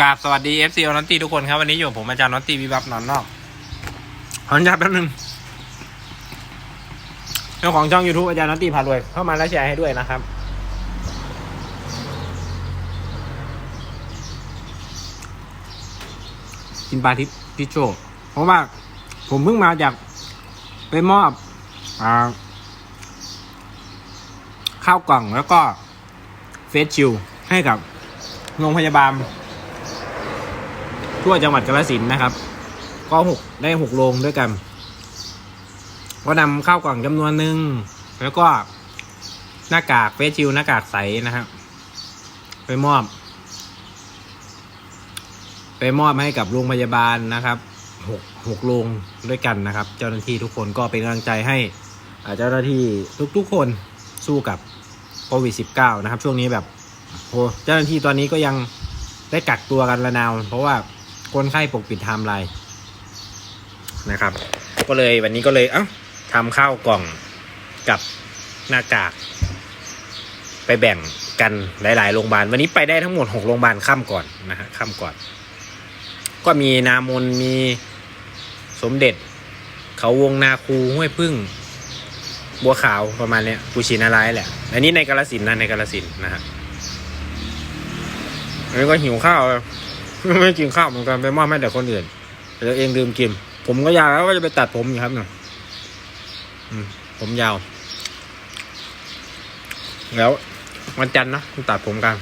กราบสวัสดี FC นอตตี้ทุกคนครับ วันนี้อยู่กับผมอาจารย์นอตตี้วิบับนอนนอกขออนุญาตแป๊บนึงเจ้าของช่อง YouTube อาจารย์นอตตี้พารวย เข้ามาแล้วแชร์ให้ด้วยนะครับ กินปลาทิพพิชโชเพราะว่า ผมเพิ่งมาจากไปมอบอาข้าวกล่องแล้วก็เฟสชิลให้กับโรงพยาบาล ทั่วจังหวัดกาฬสินธุ์นะครับ ก็หกได้หกโรงด้วยกัน ก็นำข้าวกล่องจำนวนหนึ่งแล้วก็หน้ากากเฟสชิลหน้ากากใสนะครับไปมอบ ไปมอบให้กับโรงพยาบาลนะครับหกหกโรงด้วยกันนะครับ เจ้าหน้าที่ทุกคนก็เป็นกำลังใจให้เจ้าหน้าที่ทุกๆคนสู้กับโควิด -19 นะครับ ช่วงนี้แบบโหเจ้าหน้าที่ตอนนี้ก็ยังได้กักตัวกันระนาว เพราะว่า คนไข้ปกปิดไทม์ไลน์นะครับ ก็เลยวันนี้ก็เลย เอ้าทำข้าวกล่องกับหน้ากาก ไปแบ่งกันหลาย ๆ โรงพยาบาล วันนี้ไปได้ทั้งหมด6โรงพยาบาลข้ามก่อนนะฮะข้ามก่อน ก็มีนามนมีสมเด็จ เขาวงนาคูห้วยพึ่ง บัวขาวประมาณเนี้ยปูชินารายแหละ อันนี้ในกาลสินนะในกาลสินนะฮะอันนี้ก็หิวข้าว ไม่กินข้าวเหมือนกันไปมอบให้แต่คนอื่นแต่ตัวเองลืมกิน ผมก็ยาวแล้วก็จะไปตัดผมอยู่ครับเนี่ยผมยาว แล้ววันจันทร์นะตัดผมกัน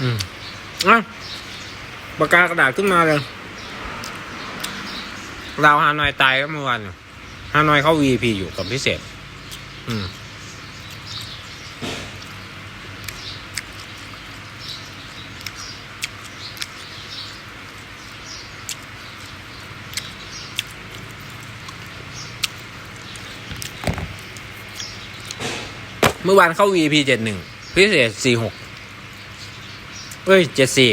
อืมอะปากกากระดาษขึ้นมาเลยเราฮานอยตายก็เมื่อวานเนี่ยฮานอยเข้า VIP อยู่กับพิเศษ อืม เมื่อวานเข้า VIP เจ็ดหนึ่งพิเศษสี่หกเอ้ยเจ็ดสี่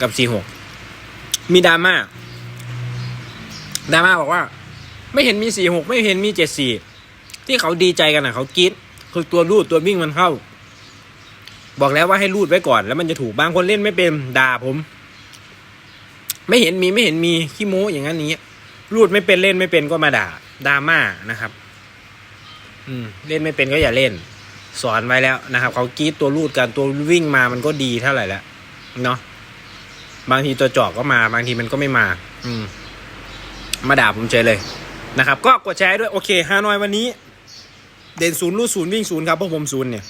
กับสี่หกมีดราม่าดราม่าบอกว่า ไม่เห็นมีสี่หกไม่เห็นมีเจ็ดสี่ที่เขาดีใจกันอะ เขากรีดคือตัวรูดตัววิ่งมันเข้า บอกแล้วว่าให้รูดไว้ก่อน แล้วมันจะถูกบางคนเล่นไม่เป็นด่าผม ไม่เห็นมีไม่เห็นมีขี้โม้อย่างนั้นนี้รูดไม่เป็นเล่นไม่เป็นก็มาด่าดราม่านะครับ อืม เล่นไม่เป็นก็อย่าเล่น สอนไว้แล้วนะครับ เขากรีดตัวรูดกันตัววิ่งมามันก็ดีเท่าไหร่แล้วเนาะบางทีตัวจอกก็มาบางทีมันก็ไม่มา อืม มาด่าผมเฉยเลยนะครับ ก็กดแชร์ด้วยโอเคฮานอยวันนี้ เด่นศูนย์รูดศูนย์วิ่งศูนย์ครับพวกผมศูนย์เนี่ย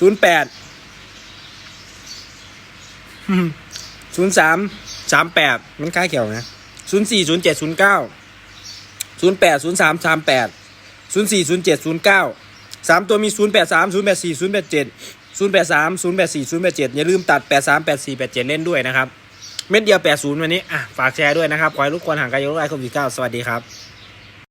ศูนย์แปดศูนย์สามสามแปดมันใกล้เกี่ยวนะศูนย์สี่ศูนย์เจ็ดศูนย์เก้าศูนย์แปดศูนย์สามสามแปดศูนย์สี่ศูนย์เจ็ดศูนย์เก้า สามตัวมีศูนย์แปดสามศูนย์แปดสี่ศูนย์แปดเจ็ดศูนย์แปดสามศูนย์แปดสี่ศูนย์แปดเจ็ดอย่าลืมตัดแปดสามแปดสี่แปดเจ็ดเล่นด้วยนะครับ เม็ดเดียวแปดศูนย์วันนี้อะฝากแชร์ด้วยนะครับขอให้ทุกคนห่างไกลโรคร้ายโควิดเก้าสวัสดีครับ